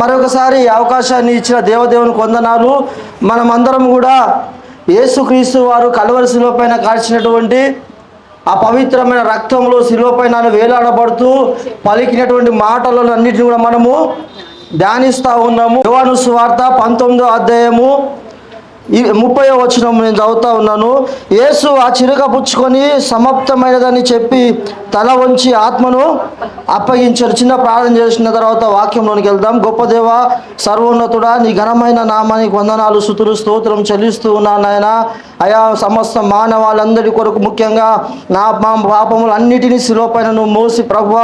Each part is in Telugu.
మరొకసారి అవకాశాన్ని ఇచ్చిన దేవదేవుని కొందనాలు మనమందరం కూడా యేసుక్రీస్తు వారు కలవరి శిలువ పైన కాల్చినటువంటి ఆ పవిత్రమైన రక్తంలో శిలువ పైన వేలాడబడుతూ పలికినటువంటి మాటలను అన్నిటిని కూడా మనము ధ్యానిస్తూ ఉన్నాము. యువను సువార్త పంతొమ్మిదో అధ్యాయము ముప్పై వచనం నేను చదువుతా ఉన్నాను. యేసు ఆ చిరుక పుచ్చుకొని సమాప్తమైనదని చెప్పి తల వంచి ఆత్మను అప్పగించారు చిన్న ప్రార్థన చేసిన తర్వాత వాక్యంలోనికి వెళ్దాం. గొప్ప దేవ సర్వోన్నతుడా నీ ఘనమైన నామానికి వందనాలు సుతులు స్తోత్రం చెల్లిస్తూ ఉన్నాను ఆయన అయా సమస్త మానవాళ్ళందరి కొరకు ముఖ్యంగా నా మా పాపములు అన్నిటినీ శిలోపైన నువ్వు మోసి ప్రభు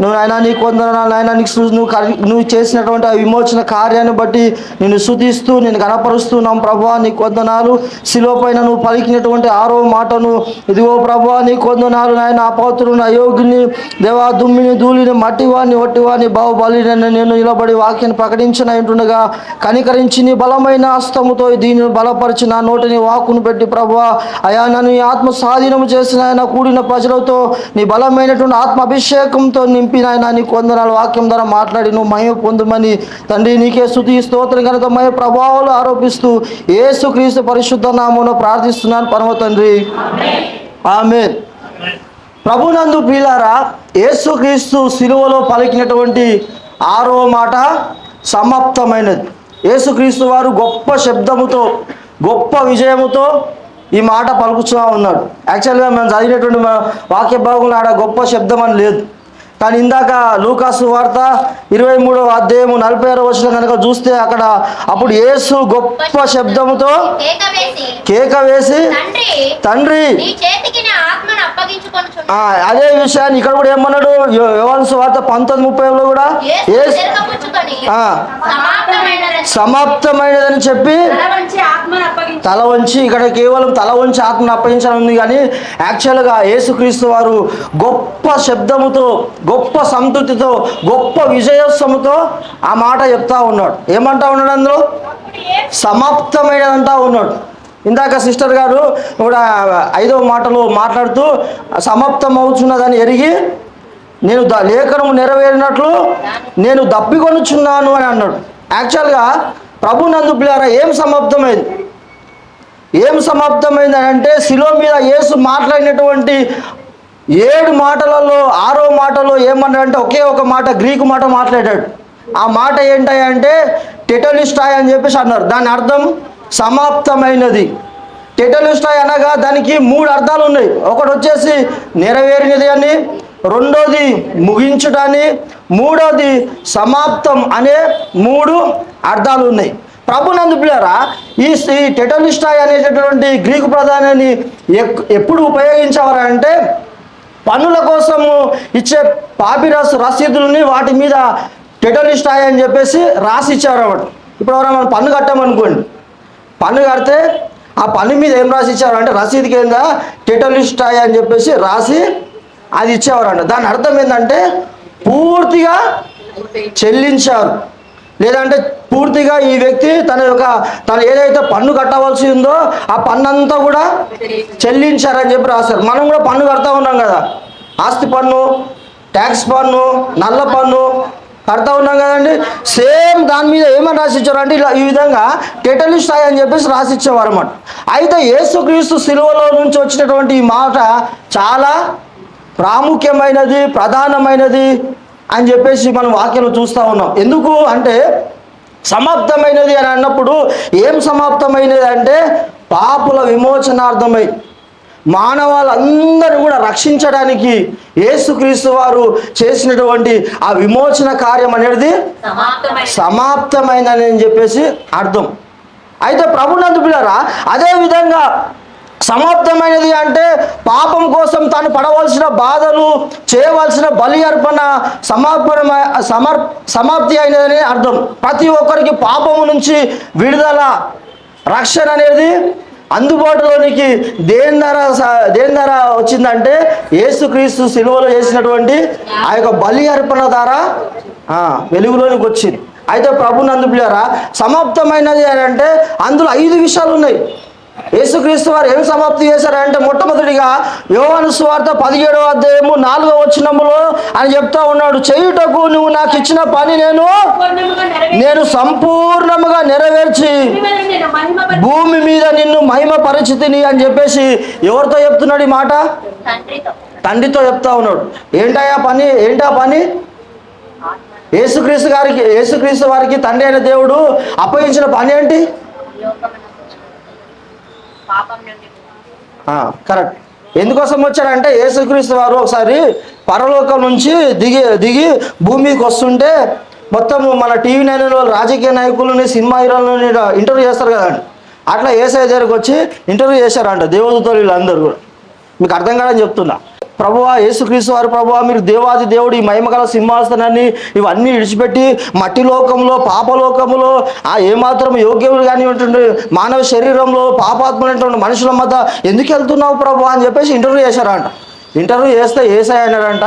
నువ్వు నాయన నీకు వందనాలు నాయన నీకు నువ్వు నువ్వు చేసినటువంటి ఆ విమోచన కార్యాన్ని బట్టి నేను శుతిస్తూ నేను గణపరుస్తున్నాం ప్రభు నీకు వందనాలు. శిలోపైన నువ్వు పలికినటువంటి ఆరో మాటను ఇదిగో ప్రభువా నీకు వందనాలు నాయన అపౌత్రుని అయోగ్యుని దేవా దుమ్మిని ధూళిని మట్టివాని ఒట్టివాని బాహుబలిని నేను నిలబడి వాక్యాన్ని ప్రకటించిన ఉంటుండగా కనికరించి నీ బలమైన హస్తముతో దీనిని బలపరిచి నా నోటిని వాకును పెట్టి ప్రభువా అయా నన్ను ఆత్మ స్వాధీనము చేసిన ఆయన కూడిన ప్రజలతో నీ బలమైనటువంటి ఆత్మ అభిషేకంతో నింపిన ఆయన నీ కొందనాలు వాక్యం ద్వారా మాట్లాడి నువ్వు మహిమ పొందుమని. తండ్రి నీకే స్థుతి స్తోత్రం కనుక మయ ప్రభావాలు ఆరోపిస్తూ ఏ యేసుక్రీస్తు పరిశుద్ధ నామమును ప్రార్థిస్తున్నాను పరమ తండ్రి. ఆమె ప్రభునందు ప్రియులారా యేసుక్రీస్తు సిలువలో పలికినటువంటి ఆరో మాట సమాప్తమైనది. యేసుక్రీస్తు వారు గొప్ప శబ్దముతో గొప్ప విజయముతో ఈ మాట పలుకుతూ ఉన్నాడు. యాక్చువల్గా మేము చదివినటువంటి వాక్య భాగంలో ఆడ గొప్ప శబ్దం అని లేదు. కానీ ఇందాక లూకాసు వార్త ఇరవై మూడవ అధ్యాయము నలభై ఆరో వచ్చిన కనుక చూస్తే అక్కడ అప్పుడు యేసు గొప్ప శబ్దముతో కేక వేసి తండ్రి అదే విషయాన్ని ఇక్కడ కూడా ఏమన్నాడు? యోహాను సువార్త పంతొమ్మిది ముప్పైలో కూడా సమాప్తమైనదని చెప్పి తల వంచి ఇక్కడ కేవలం తల వంచి ఆత్మను అప్పగించడం ఉంది కానీ యాక్చువల్గా యేసుక్రీస్తు వారు గొప్ప శబ్దముతో గొప్ప సంతృప్తితో గొప్ప విజయోత్సవంతో ఆ మాట చెప్తా ఉన్నాడు. ఏమంటా ఉన్నాడు అందులో? సమాప్తమైనదంటా ఉన్నాడు. ఇందాక సిస్టర్ గారు కూడా ఐదవ మాటలు మాట్లాడుతూ సమాప్తం అవుతున్నదని ఎరిగి నేను ద లేఖనము నెరవేరినట్లు నేను దప్పికొనుచున్నాను అని అన్నాడు. యాక్చువల్గా ప్రభు నందు పిల్లారా ఏం సమాప్తమైంది? ఏం సమాప్తమైంది అని అంటే శిలో మీద యేసు మాట్లాడినటువంటి ఏడు మాటలలో ఆరో మాటలో ఏమన్నాడంటే ఒకే ఒక మాట గ్రీకు మాట మాట్లాడాడు. ఆ మాట ఏంటంటే టెటలిస్టాయ్ అని చెప్పేసి అన్నారు. దాని అర్థం సమాప్తమైనది. టెటలిస్టాయ్ అనగా దానికి మూడు అర్థాలు ఉన్నాయి. ఒకటి వచ్చేసి నెరవేరినది అని రెండోది ముగించుటని మూడోది సమాప్తం అనే మూడు అర్థాలు ఉన్నాయి. ప్రభునందు పిల్లరా ఈ ఈ టెటలిస్టాయ్ అనేటటువంటి గ్రీకు ప్రధానాన్ని ఎక్- ఎప్పుడు ఉపయోగించేవారంటే పన్నుల కోసము ఇచ్చే పాపిరస్ రసీదులని వాటి మీద టెటలిస్టాయ్ అని చెప్పేసి రాసి ఇచ్చారు అన్నమాట ఇప్పుడు ఎవరైనా మనం పన్ను కట్టామనుకోండి. పన్ను కడితే ఆ పన్ను మీద ఏం రాసి ఇచ్చారు అంటే రసీదు కింద టెటలిస్టాయ్ అని చెప్పేసి రాసి అది ఇచ్చేవారంట. దాని అర్థం ఏంటంటే పూర్తిగా చెల్లించారు. లేదంటే పూర్తిగా ఈ వ్యక్తి తన యొక్క తను ఏదైతే పన్ను కట్టవలసి ఉందో ఆ పన్ను అంతా కూడా చెల్లించారని చెప్పి రాశారు. మనం కూడా పన్ను కడతా ఉన్నాం కదా. ఆస్తి పన్ను ట్యాక్స్ పన్ను నల్ల పన్ను కడతా ఉన్నాం కదండి. సేమ్ దాని మీద ఏమని రాసిచ్చారు అంటే ఇలా ఈ విధంగా టెటలిస్ట్ అని చెప్పేసి రాసిచ్చేవారు అనమాట అయితే యేసుక్రీస్తు సిలువలో నుంచి వచ్చినటువంటి ఈ మాట చాలా ప్రాముఖ్యమైనది ప్రధానమైనది అని చెప్పేసి మనం వాక్యం చూస్తూ ఉన్నాం. ఎందుకు అంటే సమాప్తమైనది అని అన్నప్పుడు ఏం సమాప్తమైనది అంటే పాపుల విమోచనార్థమై మానవాళ్ళందరూ కూడా రక్షించడానికి యేసుక్రీస్తు వారు చేసినటువంటి ఆ విమోచన కార్యం అనేది సమాప్తమైందని అని చెప్పేసి అర్థం. అయితే ప్రభునందు పిల్లరా అదే విధంగా సమాప్తమైనది అంటే పాపం కోసం తాను పడవలసిన బాధలు చేయవలసిన బలి అర్పణ సమర్పణ సమర్ సమాప్తి అయినదని అర్థం. ప్రతి ఒక్కరికి పాపము నుంచి విడుదల రక్షణ అనేది అందుబాటులోనికి దేని ధర స- దేని ధర వచ్చిందంటే యేసుక్రీస్తు సిలువలో చేసినటువంటి ఆ యొక్క బలి అర్పణ ద్వారా వెలుగులోనికి వచ్చింది. అయితే ప్రభు నందు పిల్లరా సమాప్తమైనది అని అంటే అందులో ఐదు విషయాలు ఉన్నాయి. యేసుక్రీస్తు వారు ఏం సమాప్తి చేశారంటే మొట్టమొదటిగా యోహాను సువార్త పదిహేడవ అధ్యాయము నాలుగవ వచ్చినములో అని చెప్తా ఉన్నాడు. చేయుటకు నువ్వు నాకు ఇచ్చిన పని నేను నేను సంపూర్ణముగా నెరవేర్చి భూమి మీద నిన్ను మహిమ పరిచితిని అని చెప్పేసి ఎవరితో చెప్తున్నాడు ఈ మాట? తండ్రితో చెప్తా ఉన్నాడు. ఏంటయా పని? ఏంటా పని? యేసుక్రీస్తు గారికి యేసుక్రీస్తు వారికి తండ్రి అయిన దేవుడు అప్పగించిన పని ఏంటి లోకమునకు పాపం నుండి ఆ, కరెక్ట్ ఎందుకోసం వచ్చాడంటే యేసుక్రీస్తు వారు ఒకసారి పరలోకం నుంచి దిగి దిగి భూమికి వస్తుంటే మొత్తం మన టీవీ నైన్లో రాజకీయ నాయకులని సినిమా హీరోలని ఇంటర్వ్యూ చేస్తారు కదండి. అట్లా ఏసఐ దగ్గరకు వచ్చి ఇంటర్వ్యూ చేశారంట దేవదూతలు వీళ్ళందరూ కూడా. మీకు అర్థం కాదని చెప్తున్నా. ప్రభువా యేసుక్రీస్తు వారు ప్రభువా మీరు దేవాది దేవుడు ఈ మహిమగల సింహాసనాన్ని ఇవన్నీ విడిచిపెట్టి మట్టి లోకంలో పాపలోకంలో ఆ ఏమాత్రం యోగ్యములు కానివ్వండి మానవ శరీరంలో పాపాత్మైనటువంటి మనుషుల మధ్య ఎందుకు వెళ్తున్నావు ప్రభు అని చెప్పేసి ఇంటర్వ్యూ చేశారంట. ఇంటర్వ్యూ చేస్తే ఏసై అన్నాడంట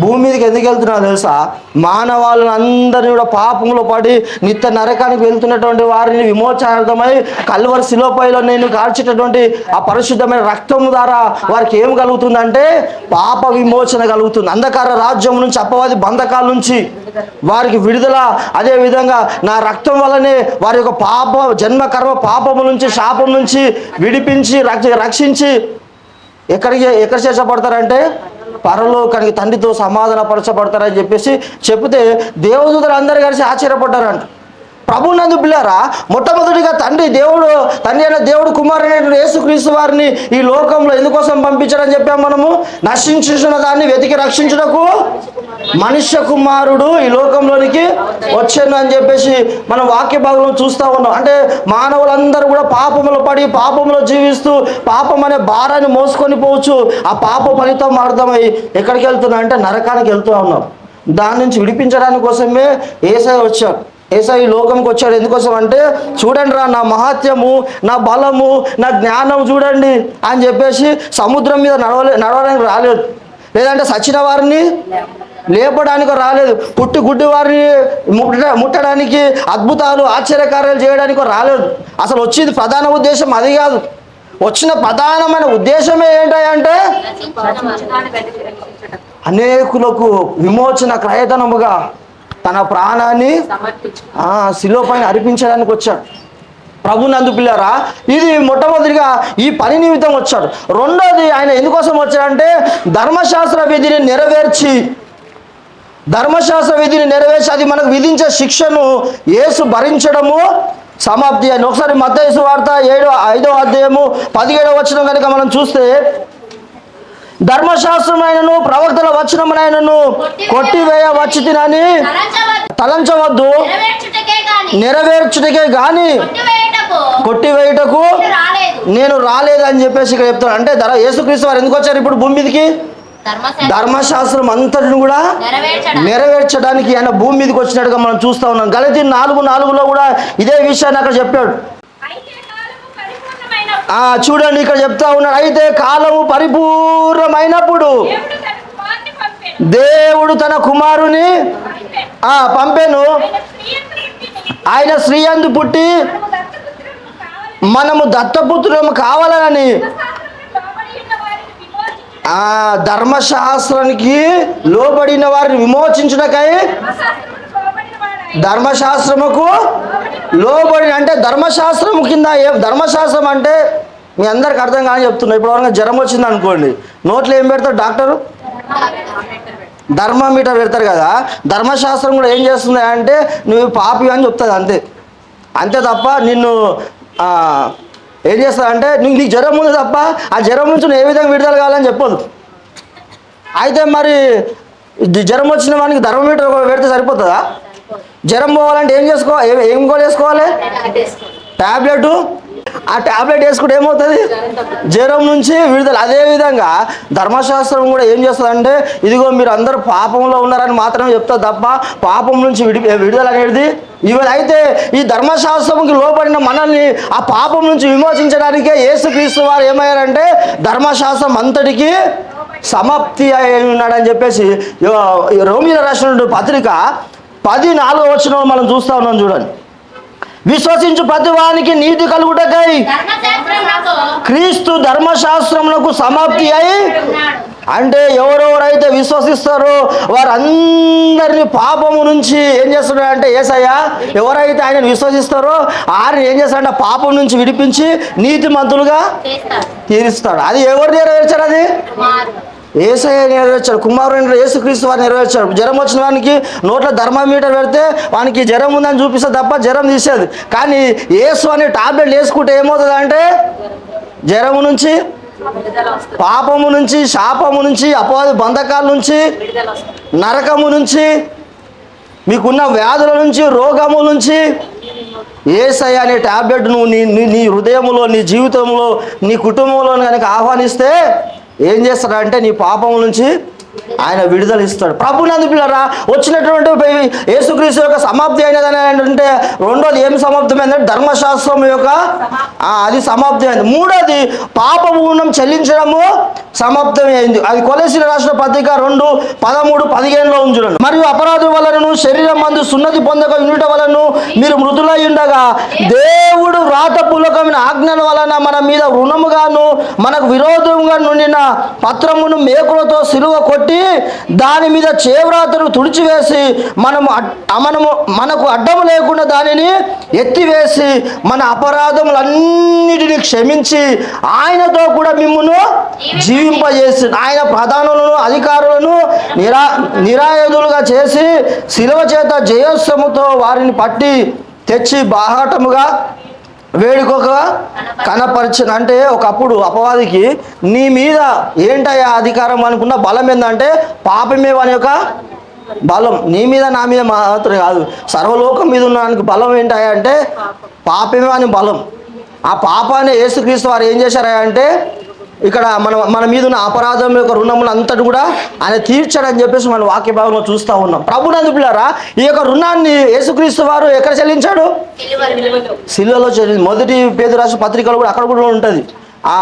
భూమి మీదకి ఎందుకు వెళ్తున్నావు తెలుసా? మానవాళ్ళని అందరినీ కూడా పాపంలో పడి నిత్య నరకానికి వెళ్తున్నటువంటి వారిని విమోచనార్థమై కల్వరి శిలోపైలో నేను కాల్చేటటువంటి ఆ పరిశుద్ధమైన రక్తం ద్వారా వారికి ఏం కలుగుతుందంటే పాప విమోచన కలుగుతుంది. అంధకార రాజ్యం నుంచి అపవాది బంధకాల నుంచి వారికి విడుదల. అదే విధంగా నా రక్తం వల్లనే వారి యొక్క పాప జన్మ కర్మ పాపము నుంచి శాపం నుంచి విడిపించి రక్ష రక్షించి ఎక్కడికి ఎక్కడ చేర్చబడతారంటే పరలోకానికి తండ్రితో సమాధాన పరచబడతారని చెప్పేసి చెప్తే దేవదూతలు అందరు కలిసి ఆశ్చర్యపడ్డారంట. ప్రభు నందు పిల్లారా మొట్టమొదటిగా తండ్రి దేవుడు తండ్రి అయిన దేవుడు కుమారుడైన యేసుక్రీస్తు వారిని ఈ లోకంలో ఎందుకోసం పంపించాడని చెప్పాం మనము? నశించిన దాన్ని వెతికి రక్షించుటకు మనుష్య కుమారుడు ఈ లోకంలోనికి వచ్చాను అని చెప్పేసి మనం వాక్య భాగంలో చూస్తూ ఉన్నాం. అంటే మానవులందరూ కూడా పాపములు పడి పాపంలో జీవిస్తూ పాపం అనే భారాన్ని మోసుకొని పోవచ్చు. ఆ పాప ఫలితం అర్థమై ఎక్కడికి వెళ్తున్నా అంటే నరకానికి వెళ్తూ ఉన్నాం. దాని నుంచి విడిపించడానికి కోసమే ఏసై వచ్చాడు. ఏసై ఈ లోకంకి వచ్చాడు. ఎందుకోసం అంటే చూడండి రా నా మహాత్యము నా బలము నా జ్ఞానం చూడండి అని చెప్పేసి సముద్రం మీద నడవలే నడవడానికి రాలేదు. లేదంటే సచిన వారిని లేపడానికి రాలేదు. పుట్టి గుడ్డి వారిని ముట్ట ముట్టడానికి అద్భుతాలు ఆశ్చర్యకార్యాలు చేయడానికి రాలేదు. అసలు వచ్చింది ప్రధాన ఉద్దేశం అది కాదు. వచ్చిన ప్రధానమైన ఉద్దేశమే ఏంటంటే. అనేకులకు విమోచన క్రయధనముగా తన ప్రాణాన్ని సమర్పించు ఆ శిలో పైన అర్పించడానికి వచ్చాడు. ప్రభు నందు పిల్లారా ఇది మొట్టమొదటిగా ఈ పని నిమిత్తం వచ్చాడు. రెండోది ఆయన ఎందుకోసం వచ్చాడంటే ధర్మశాస్త్ర విధిని నెరవేర్చి ధర్మశాస్త్ర విధిని నెరవేర్చి అది మనకు విధించే శిక్షను యేసు భరించడము సమాప్తి అని ఒకసారి మత్తయి వార్త ఏడో ఐదో అధ్యాయము పదిహేడవ వచనం కనుక మనం చూస్తే ధర్మశాస్త్రమైనను ప్రవక్తల వచనమునైనను కొట్టివేయ వచ్చి తినని తలంచవద్దు. నెరవేర్చుటకే గాని. కొట్టివేయటకు. నేను రాలేదు. రాలేదని చెప్పేసి ఇక్కడ చెప్తాను అంటే ధర యేసుక్రీస్తు వారు ఎందుకు వచ్చారు ఇప్పుడు భూమి మీదకి? ధర్మశాస్త్రం. అంతటిని కూడా నెరవేర్చడం నెరవేర్చడానికి ఆయన భూమి మీదకి వచ్చినట్టుగా మనం చూస్తా ఉన్నాం. గలతి నాలుగు నాలుగులో కూడా ఇదే విషయాన్ని అక్కడ చెప్పాడు అయితే కాలము పరిపూర్ణమైన ఆ చూడండి ఇక్కడ చెప్తా ఉన్నాడు అయితే కాలము పరిపూర్ణమైనప్పుడు దేవుడు తన కుమారుని పంపెను. ఆయన స్త్రీ అందు పుట్టి మనము దత్తపుత్రులము కావాలని ధర్మశాస్త్రానికి లోబడిన వారిని విమోచించుటకై. ధర్మశాస్త్రముకు లోబడి అంటే ధర్మశాస్త్రం కింద ఏ ధర్మశాస్త్రం అంటే మీ అందరికి అర్థం కానీ చెప్తున్నా. ఇప్పుడు వరకు జ్వరం వచ్చింది అనుకోండి నోట్లో ఏం పెడతారు డాక్టరు? ధర్మమీటర్ పెడతారు కదా. ధర్మశాస్త్రం కూడా ఏం చేస్తుంది అంటే నువ్వు పాపి అని చెప్తుంది అంతే. అంతే తప్ప నిన్ను ఏం చేస్తుంది నీకు నీకు జ్వరం ఉంది తప్ప ఆ జ్వరం నుంచి నువ్వు ఏ విధంగా విడుదల కావాలని చెప్పదు అయితే మరి ఇది జ్వరం వచ్చిన వానికి ధర్మమీటర్ పెడితే సరిపోతుందా? జ్వరం పోవాలంటే ఏం చేసుకో ఏం- కూడా చేసుకోవాలి? ట్యాబ్లెట్ ఆ ట్యాబ్లెట్ వేసుకుంటే ఏమవుతుంది? జ్వరం నుంచి విడుదల. అదే విధంగా ధర్మశాస్త్రం కూడా ఏం చేస్తుందంటే ఇదిగో మీరు అందరూ పాపంలో ఉన్నారని మాత్రమే చెప్తారు తప్ప పాపం నుంచి విడి విడుదల అనేది ఇవి అయితే ఈ ధర్మశాస్త్రంకి లోబడిన మనల్ని ఆ పాపం నుంచి విమోచించడానికే యేసుక్రీస్తు వారు ఏమయ్యారంటే ధర్మశాస్త్రం అంతటికి సమాప్తి అయి ఉన్నాడని చెప్పేసి రోమిల రాసిన పత్రిక పది నాలుగో వచ్చిన మనం చూస్తా ఉన్నాం చూడండి. విశ్వసించు ప్రతి వానికి నీతి కలుగుటకై క్రీస్తు ధర్మశాస్త్రమునకు సమాప్తి అయి అంటే ఎవరెవరైతే విశ్వసిస్తారో వారందరిని పాపము నుంచి ఏం చేస్తున్నాడు అంటే ఏసయ్య ఎవరైతే ఆయన విశ్వసిస్తారో వారిని ఏం చేస్తాడంటే పాపం నుంచి విడిపించి నీతిమంతులుగా చేస్తాడు. తీరుస్తాడు. అది ఎవరు నెరవేర్చారు అది? ఏసఐ ఏసయ్య నెరవేర్చాడు కుమారుడు యేసుక్రీస్తు వారు నెరవేర్చాడు. జ్వరం వచ్చిన వానికి నోట్లో థర్మామీటర్ పెడితే వానికి జ్వరం ఉందని చూపిస్తే తప్ప జ్వరం తీసేది. కానీ ఏసు అనే టాబ్లెట్ వేసుకుంటే ఏమవుతుంది అంటే? జ్వరము నుంచి పాపము నుంచి శాపము నుంచి అపవాది బంధకాల నుంచి నరకము నుంచి మీకున్న వ్యాధుల నుంచి రోగము నుంచి ఏసై అనే టాబ్లెట్ నువ్వు నీ నీ నీ హృదయంలో నీ జీవితంలో నీ కుటుంబంలో కనుక ఆహ్వానిస్తే ఏం చేస్తాడంటే నీ పాపం నుంచి ఆయన విడుదల ఇస్తాడు. ప్రభునందు పిల్లరా వచ్చినటువంటి యేసుక్రీస్తు యొక్క సమాప్తి అయినదని అంటే రెండోది ఏం సమాప్తమైందంటే ధర్మశాస్త్రం యొక్క అది సమాప్తి అయింది. మూడోది పాప పూర్ణం చెల్లించడము సమాప్తమే అయింది. అది కొలసిన రాష్ట్ర పత్రిక రెండు పదమూడు పదిహేనులో ఉంచుడండి మరియు అపరాధం వలనను శరీరం మందు సున్నతి పొందక ఉండుట వలన మీరు మృతులై ఉండగా దేవుడు వ్రాతపూర్వకమైన ఆజ్ఞల వలన మన మీద రుణముగాను మనకు విరోధంగా నుండిన పత్రమును మేకులతో సిలువ కొట్టి దాని మీద చేవ్రాతను తుడిచివేసి మనము మనము మనకు అడ్డము లేకుండా దానిని ఎత్తివేసి మన అపరాధములన్నిటిని క్షమించి ఆయనతో కూడా మిమ్మును జీవింపజేసి ఆయన ప్రధానులను అధికారులను నిరా నిరాయుధులుగా చేసి శిలువ చేత జయోత్సముతో వారిని పట్టి తెచ్చి బాహాటముగా వేడుకగా కనపరిచిన అంటే ఒకప్పుడు అపవాదికి నీ మీద ఏంటయ్యా అధికారం అనుకున్న బలం ఏంటంటే పాపమే వాని యొక్క బలం. నీ మీద నా మీద మాత్రం కాదు. సర్వలోకం మీద ఉన్నానికి బలం ఏంటయ్యా అంటే పాపమే అని బలం. ఆ పాపాన్ని యేసుక్రీస్తు వారు ఏం చేశారా అంటే ఇక్కడ మన మన మీద ఉన్న అపరాధం యొక్క రుణములు అంతటి కూడా ఆయన తీర్చాడని చెప్పేసి మన వాక్య భాగంలో చూస్తూ ఉన్నాం. ప్రభునందు పిల్లారా ఈ యొక్క రుణాన్ని యేసుక్రీస్తు వారు ఎక్కడ చెల్లించాడు? సిల్వలో చెల్లింది మొదటి పేద రాష్ట్ర పత్రికలు కూడా అక్కడ కూడా ఉంటుంది. ఆ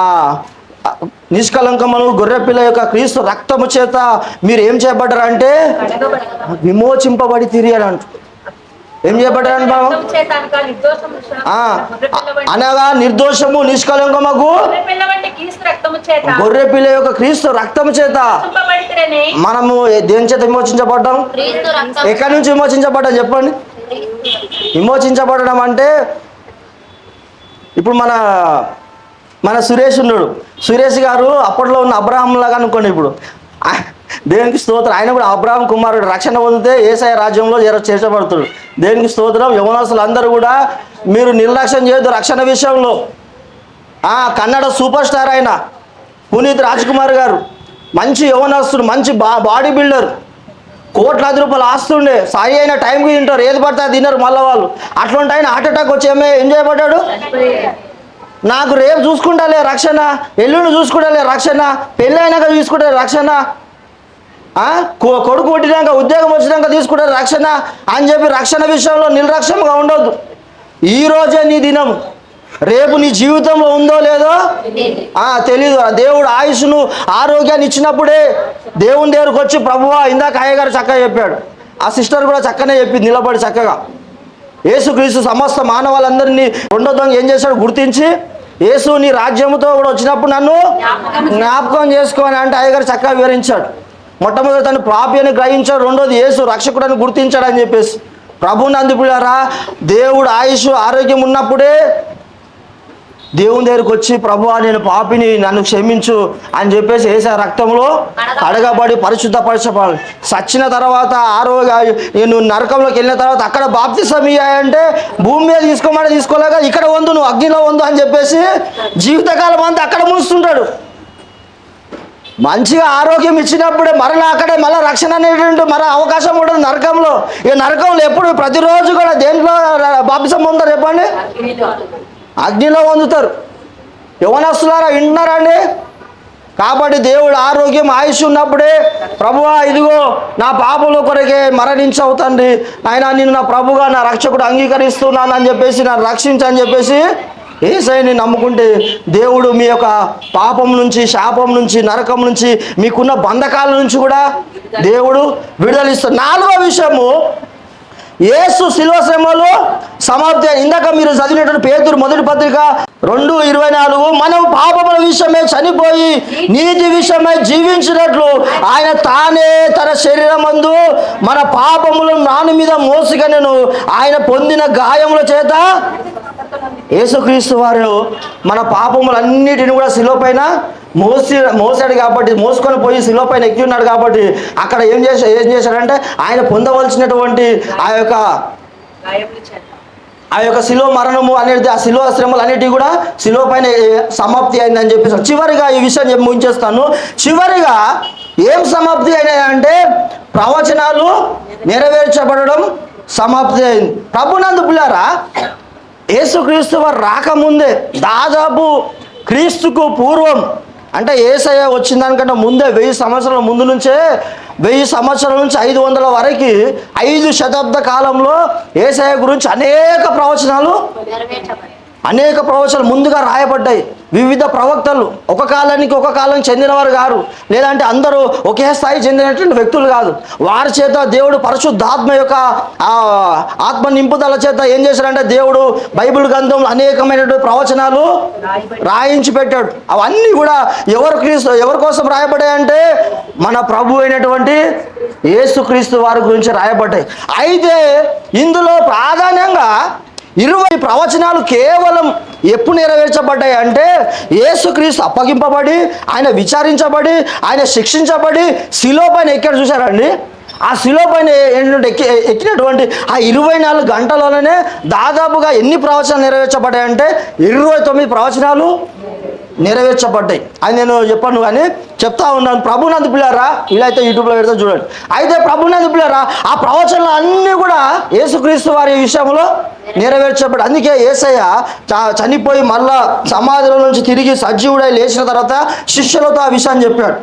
ఆ, నిష్కలంకమను గొర్రెపిల్ల యొక్క క్రీస్తు రక్తము చేత మీరు ఏం చేయబడ్డారంటే విమోచింపబడి తిరిగారు ఏం నిర్దోషము ఆ, అనగా నిర్దోషము నిష్కలంకమకు పిల్లవంటి క్రీస్తు రక్తము చేత. గొర్రెపిల్ల యొక్క క్రీస్తు రక్తము చేత. మనము దేని చేత విమోచించబడ్డాం? క్రీస్తు రక్తం ఎక్కడి నుంచి విమోచించబడ్డాం చెప్పండి? విమోచించబడడం అంటే ఇప్పుడు మన మన సురేష్ ఉన్నాడు. సురేష్ గారు అప్పట్లో ఉన్న అబ్రాహం లాగా అనుకోండి ఇప్పుడు. దేవునికి స్తోత్రం. ఆయన కూడా అబ్రాహం కుమారుడు. రక్షణ పొందితే ఏసఐ రాజ్యంలో చేర- దేవునికి స్తోత్రం. యవనస్తులు అందరూ కూడా మీరు నిర్లక్ష్యం చేయొద్దు రక్షణ విషయంలో. ఆ, కన్నడ సూపర్ స్టార్ ఆయన పునీత్ రాజ్ కుమార్ గారు మంచి యవనస్తుడు మంచి బా బాడీ బిల్డర్. కోట్లాది రూపాయలు ఆస్తుండే సాయి అయిన టైంకి తింటారు. ఏది పడితే తినరు మళ్ళీ వాళ్ళు. అట్లాంటి ఆయన హార్ట్ అటాక్ వచ్చి ఏమే ఏం చేయబడ్డాడు? నాకు రేపు చూసుకుంటాలే రక్షణ. ఎల్లుండి చూసుకుంటాలే రక్షణ. పెళ్ళి అయినాక చూసుకుంటారు రక్షణ. కొడుకు పుట్టినాక ఉద్యోగం వచ్చినాక తీసుకుంటారు రక్షణ అని చెప్పి రక్షణ విషయంలో నిర్లక్ష్యంగా ఉండొద్దు. ఈ రోజే నీ దినం. రేపు నీ జీవితంలో ఉందో లేదో ఆ తెలీదు. దేవుడు ఆయుష్ను ఆరోగ్యాన్ని ఇచ్చినప్పుడే దేవుని దగ్గరకు వచ్చి ప్రభువా ఇందాక అయ్యగారు చక్కగా చెప్పాడు. ఆ సిస్టర్ కూడా చక్కనే చెప్పింది నిలబడి చక్కగా. యేసుక్రీస్తు సమస్త మానవాళ్ళందరినీ రెండో దొంగ ఏం చేశాడు గుర్తించి యేసు నీ రాజ్యముతో కూడా వచ్చినప్పుడు నన్ను జ్ఞాపకం చేసుకోని అంటే అయ్యగారు చక్కగా వివరించాడు. మొట్టమొదటి తను పాపి అని గ్రహించాడు రెండోది యేసు రక్షకుడు అని గుర్తించాడు అని చెప్పేసి ప్రభు నందిపుడారా దేవుడు ఆయుష్ ఆరోగ్యం ఉన్నప్పుడే దేవుని దగ్గరికి వచ్చి ప్రభు నేను పాపిని నన్ను క్షమించు అని చెప్పేసి వేసే రక్తంలో అడగబడి పరిశుద్ధపరచబడాలి సచ్చిన తర్వాత ఆరోగ్య నేను నరకంలోకి వెళ్ళిన తర్వాత అక్కడ బాప్తిసం ఇయ్యాయంటే భూమి మీద తీసుకోమని తీసుకోలేక ఇక్కడ వందు నువ్వు అగ్నిలో వందు అని చెప్పేసి జీవితకాలం అంతా అక్కడ ములుస్తుంటాడు మంచిగా ఆరోగ్యం ఇచ్చినప్పుడే మరలా అక్కడే మళ్ళీ రక్షణ అనేటువంటి మరో అవకాశం ఉండదు నరకంలో. ఈ నరకంలో ఎప్పుడు ప్రతిరోజు కూడా దేంట్లో బాప్తిసం పొందారు చెప్పండి? అగ్నిలో పొందుతారు. యవనస్తులారా వింటున్నారా అండి కాబట్టి దేవుడు ఆరోగ్యం ఆయుష్ ఉన్నప్పుడే ప్రభువా ఇదిగో నా పాపల కొరకే మరణించవుతండి ఆయన నేను నా ప్రభుగా నా రక్షకుడు అంగీకరిస్తున్నాను అని చెప్పేసి నన్ను రక్షించని చెప్పేసి ఏసైని నమ్ముకుంటే దేవుడు మీ యొక్క పాపం నుంచి శాపం నుంచి నరకం నుంచి మీకున్న బంధకాల నుంచి కూడా దేవుడు విడుదలిస్తాడు. నాలుగో విషయము ఏసు శిలువ శ్రమలో సమాప్తి ఇందాక మీరు చదివినటువంటి పేతురు మొదటి పత్రిక రెండు ఇరవై నాలుగు మనం పాపముల విషయమే చనిపోయి నీతి విషయమై జీవించినట్లు ఆయన తానే తన శరీరమందు మన పాపములను నాను మీద మోసుకనెను ఆయన పొందిన గాయముల చేత యేసుక్రీస్తు వారు మన పాపములన్నిటిని కూడా శిలోపైన పైన మోసి మోసాడు కాబట్టి మోసుకొని పోయి శిలువ పైన ఎక్కి ఉన్నాడు కాబట్టి అక్కడ ఏం చేసి ఏం చేశాడంటే ఆయన పొందవలసినటువంటి ఆ యొక్క ఆ యొక్క శిలో మరణము అనేది ఆ శిలో శ్రమలు అనేటివి కూడా శిలో పైన సమాప్తి అయిందని చెప్పేసి చివరిగా ఈ విషయం చెప్పి ముగించేస్తాను. చివరిగా ఏం సమాప్తి అయినాయి అంటే ప్రవచనాలు నెరవేర్చబడడం సమాప్తి అయింది. ప్రభునందు పిల్లారా యేసుక్రీస్తు వారు రాకముందే దాదాపు క్రీస్తుకు పూర్వం అంటే ఏసయ వచ్చిన దానికంటే ముందే వెయ్యి సంవత్సరాల ముందు నుంచే వెయ్యి సంవత్సరాల నుంచి ఐదు వందల వరకు ఐదు శతాబ్ద కాలంలో ఏసయ గురించి అనేక ప్రవచనాలు నెరవేర్చబడి అనేక ప్రవచనాలు ముందుగా రాయబడ్డాయి. వివిధ ప్రవక్తలు ఒక కాలానికి ఒక కాలం చెందినవారు కారు. లేదంటే అందరూ ఒకే స్థాయి చెందినటువంటి వ్యక్తులు కాదు. వారి చేత దేవుడు పరిశుద్ధాత్మ యొక్క ఆత్మ నింపుదల చేత ఏం చేశాడంటే దేవుడు బైబిల్ గ్రంథంలో అనేకమైనటువంటి ప్రవచనాలు రాయించి పెట్టాడు. అవన్నీ కూడా ఎవరు క్రీస్తు ఎవరి కోసం రాయబడ్డాయంటే మన ప్రభు అయినటువంటి యేసుక్రీస్తు వారి గురించి రాయబడ్డాయి. అయితే ఇందులో ప్రాధాన్యంగా ఇరవై ప్రవచనాలు కేవలం ఎప్పుడు నెరవేర్చబడ్డాయి అంటే యేసుక్రీస్తు అప్పగింపబడి ఆయన విచారించబడి ఆయన శిక్షించబడి శిలో పైన ఎక్కడ చూశారండి? ఆ శిలో పైన ఎక్కి ఎక్కినటువంటి ఆ ఇరవై నాలుగు గంటలలోనే దాదాపుగా ఎన్ని ప్రవచనాలు నెరవేర్చబడ్డాయంటే ఇరవై తొమ్మిది ప్రవచనాలు నెరవేర్చబడ్డాయి. అని నేను చెప్పాను కానీ చెప్తా ఉన్నాను. ప్రభునందు పిల్లారా ఇలా అయితే యూట్యూబ్లో పెడితే చూడండి. అయితే ప్రభునందు పిల్లారా ఆ ప్రవచనాలు అన్నీ కూడా యేసుక్రీస్తు వారి విషయంలో నెరవేర్చబడి అందుకే ఏసయ్య చనిపోయి మళ్ళా సమాధిలో నుంచి తిరిగి సజీవుడై లేచిన తర్వాత శిష్యులతో ఆ విషయాన్ని చెప్పాడు.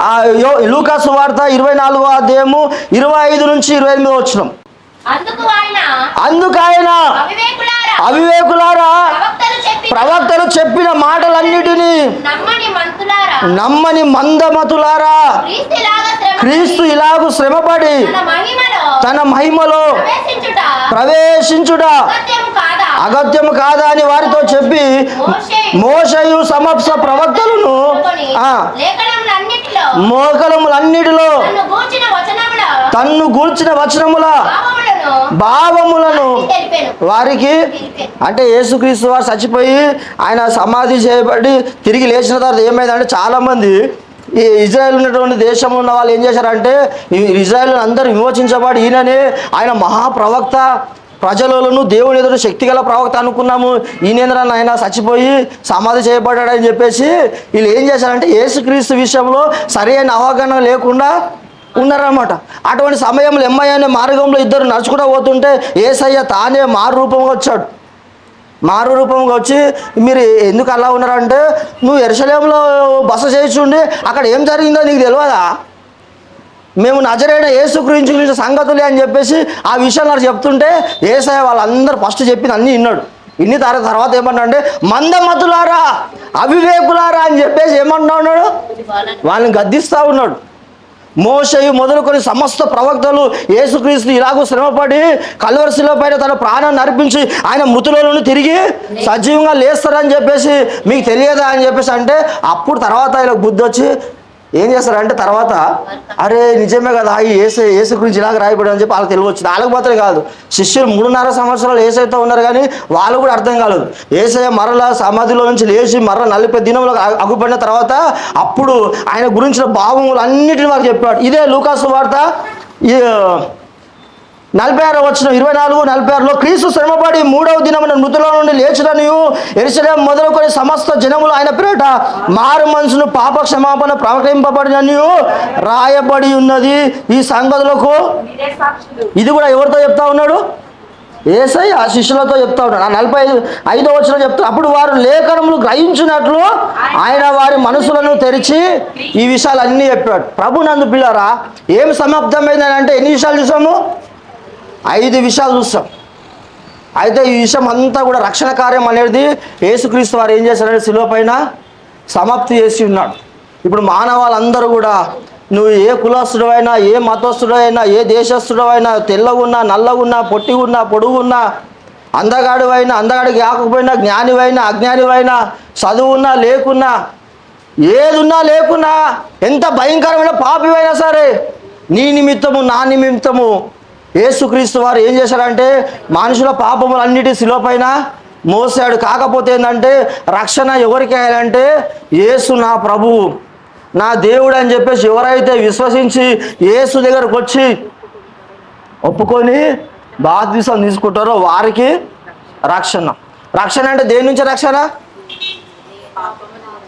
ఆ యో లూకాసు వార్త ఇరవై నాలుగో అధ్యాయము ఇరవై ఐదు నుంచి ఇరవై ఎనిమిది వచ్చినాం అందుకు ఆయన అవివేకులారా ప్రవక్తలు చెప్పి ప్రవక్తలు చెప్పిన మాటలన్నిటినీ నమ్మని మంతులారా? నమ్మని మందమతులారా? క్రీస్తు ఇలాగు శ్రమపడి తన మహిమలో ప్రవేశించుట అగత్యము కాదా? అని వారితో చెప్పి మోషయు సమప్స ప్రవక్తలను మోకలములన్నిటిలో తన్ను గూర్చిన వచనముల భావములను వారికి అంటే యేసుక్రీస్తు వారు చచ్చిపోయి ఆయన సమాధి చేయబడి తిరిగి లేచిన తర్వాత ఏమైందంటే చాలామంది ఈ ఇజ్రాయెల్ ఉన్నటువంటి దేశం ఉన్న వాళ్ళు ఏం చేశారంటే ఈ ఇజ్రాయెల్ అందరూ విమోచించబడి ఈయననే ఆయన మహాప్రవక్త ప్రజలను దేవుని ఎదురు శక్తిగల ప్రవక్త అనుకున్నాము. ఈయనేంద్ర ఆయన చచ్చిపోయి సమాధి చేయబడ్డాడని చెప్పేసి వీళ్ళు ఏం చేశారంటే యేసుక్రీస్తు విషయంలో సరైన అవగాహన లేకుండా ఉన్నారన్నమాట. అటువంటి సమయంలో ఎంఐ అనే మార్గంలో ఇద్దరు నడుచుకుంటూ పోతుంటే ఏసయ్య తానే మారు రూపంగా వచ్చాడు. మారు రూపంగా వచ్చి మీరు ఎందుకు అలా ఉన్నారంటే నువ్వు ఎరుసలేంలో బస చేయించుండి అక్కడ ఏం జరిగిందో నీకు తెలియదా? మేము నజరైన ఏసు గురించి గురించి సంగతులే అని చెప్పేసి ఆ విషయాలు నాకు చెప్తుంటే ఏసయ్య వాళ్ళందరూ ఫస్ట్ చెప్పింది అన్నీ విన్నాడు. ఇన్ని తర్వాత తర్వాత ఏమన్నా మందమతులారా అవివేకులారా అని చెప్పేసి ఏమంటున్నా ఉన్నాడు వాళ్ళని గద్దిస్తూ ఉన్నాడు. మోసయు మొదలుకొని సమస్త ప్రవక్తలు యేసుక్రీస్తు ఇలాగూ శ్రమపడి కలువరిశిలో పైన తన ప్రాణాన్ని అర్పించి ఆయన మృతుల నుండి తిరిగి సజీవంగా లేస్తారని చెప్పేసి మీకు తెలియదా అని చెప్పేసి అంటే అప్పుడు తర్వాత ఆయన బుద్ధి వచ్చి ఏం చేస్తారంటే తర్వాత అరే నిజమే కదా ఈ ఏసు ఏసు గురించి ఇలాగ రాయబడి అని చెప్పి వాళ్ళకి తెలివి వచ్చింది వాళ్ళకి మాత్రమే కాదు శిష్యులు మూడున్నర సంవత్సరాలు ఏసైతే ఉన్నారు కానీ వాళ్ళు కూడా అర్థం కాలేదు. ఏసయ మరల సమాధిలో నుంచి లేచి మరల నలభై దినంలో అగ్గుపడిన అగుపడిన తర్వాత అప్పుడు ఆయన గురించిన భావములు అన్నిటిని వారు చెప్పాడు ఇదే లూకాసు వార్త ఈ నలభై ఆరు వచ్చిన ఇరవై నాలుగు నలభై ఆరులో క్రీస్తు శ్రమపడి మూడవ దినమున మృతుల నుండి లేచిననియు ఎరుసలేం మొదలుకొని సమస్త జనములు ఆయన పేరట మారు మనసును పాప క్షమాపణ ప్రకటింపబడిననియు రాయబడి ఉన్నది. ఈ సంగతులకు ఇది కూడా ఎవరితో చెప్తా ఉన్నాడు? ఏసై ఆ శిష్యులతో చెప్తా ఉన్నాడు. ఆ నలభై ఐదు ఐదో వచ్చిన చెప్తా అప్పుడు వారు లేఖనములు గ్రహించినట్లు ఆయన వారి మనసులను తెరిచి ఈ విషయాలు అన్నీ చెప్పాడు. ప్రభు నందు పిల్లరా ఏం సమాప్తమైందని అంటే ఎన్ని విషయాలు చూసాము? ఐదు విషయాలు చూస్తాం. అయితే ఈ విషయం అంతా కూడా రక్షణ కార్యం అనేది యేసుక్రీస్తు వారు ఏం చేశారంటే శిలువ పైన సమాప్తి చేసి ఉన్నాడు. ఇప్పుడు మానవాళ్ళందరూ కూడా నువ్వు ఏ కులస్తుడైనా ఏ మతస్థుడైనా ఏ దేశస్థుడైనా తెల్లగున్నా నల్లగున్నా పొట్టిగున్నా పొడుగున్నా అందగాడివైనా అందగాడికి కాకపోయినా జ్ఞానివైనా అజ్ఞానివైనా చదువున్నా లేకున్నా ఏదున్నా లేకున్నా ఎంత భయంకరమైన పాపివైనా సరే నీ నిమిత్తము నా నిమిత్తము యేసుక్రీస్తు వారు ఏం చేశారంటే మనుషుల పాపములన్నిటి శిలువపైన మోసాడు. కాకపోతే ఏంటంటే రక్షణ ఎవరికి అయ్యాలంటే యేసు నా ప్రభువు నా దేవుడు అని చెప్పేసి ఎవరైతే విశ్వసించి యేసు దగ్గరకు వచ్చి ఒప్పుకొని బాధ్యసం తీసుకుంటారో వారికి రక్షణ. రక్షణ అంటే దేని నుంచి రక్షణ?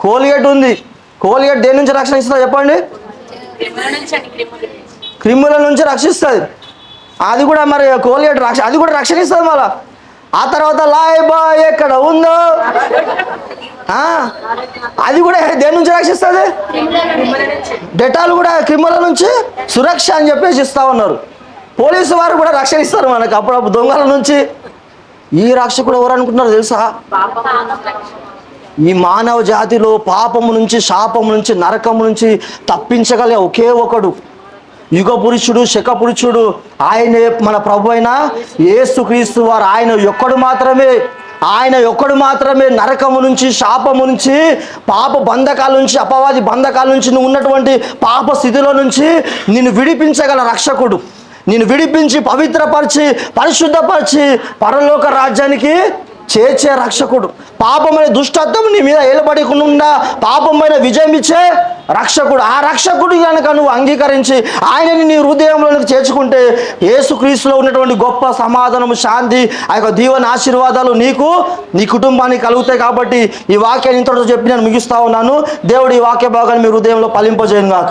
కోల్గేట్ ఉంది. కోల్గేట్ దేని నుంచి రక్షణ ఇస్తుందో చెప్పండి. క్రిముల నుంచి రక్షిస్తుంది. అది కూడా మరి కోల్గేట్ రక్ష అది కూడా రక్షణ ఇస్తుంది మళ్ళా. ఆ తర్వాత లాయబా ఎక్కడ ఉందో? అది కూడా దేని నుంచి రక్షిస్తుంది? డెటాలు డెటాల్ కూడా క్రిముల నుంచి సురక్ష అని చెప్పేసి ఇస్తా ఉన్నారు. పోలీసు వారు కూడా రక్షణ ఇస్తారు మనకు అప్పుడప్పుడు దొంగల నుంచి. ఈ రక్షకుడు ఎవరు అనుకుంటున్నారు తెలుసా? ఈ మానవ జాతిలో పాపము నుంచి శాపము నుంచి నరకము నుంచి తప్పించగలిగే ఒకే ఒకడు. యుగ పురుషుడు శక పురుషుడు ఆయనే మన ప్రభు అయిన యేసుక్రీస్తు వారు ఆయన ఒక్కడు మాత్రమే. ఆయన ఒక్కడు మాత్రమే నరకము నుంచి శాపము నుంచి పాప బంధకాల నుంచి అపవాది బంధకాల నుంచి నువ్వు ఉన్నటువంటి పాప స్థితిలో నుంచి నిన్ను విడిపించగల రక్షకుడు. నిన్ను విడిపించి పవిత్రపరిచి పరిశుద్ధపరిచి పరలోక రాజ్యానికి చేర్చే రక్షకుడు. పాపమైన దుష్టత్వం నీ మీద ఏలబడకుండా పాపమైన విజయం ఇచ్చే రక్షకుడు. ఆ రక్షకుడు కనుక నువ్వు అంగీకరించి ఆయనని నీ హృదయంలోనికి చేర్చుకుంటే యేసుక్రీస్తులో ఉన్నటువంటి గొప్ప సమాధానము శాంతి ఆ యొక్క దీవెన ఆశీర్వాదాలు నీకు నీ కుటుంబానికి కలుగుతాయి కాబట్టి ఈ వాక్యాన్ని ఇంతటితో చెప్పి నేను ముగిస్తా ఉన్నాను. దేవుడు ఈ వాక్య భాగాన్ని మీ హృదయంలో ఫలింపజేయను కాక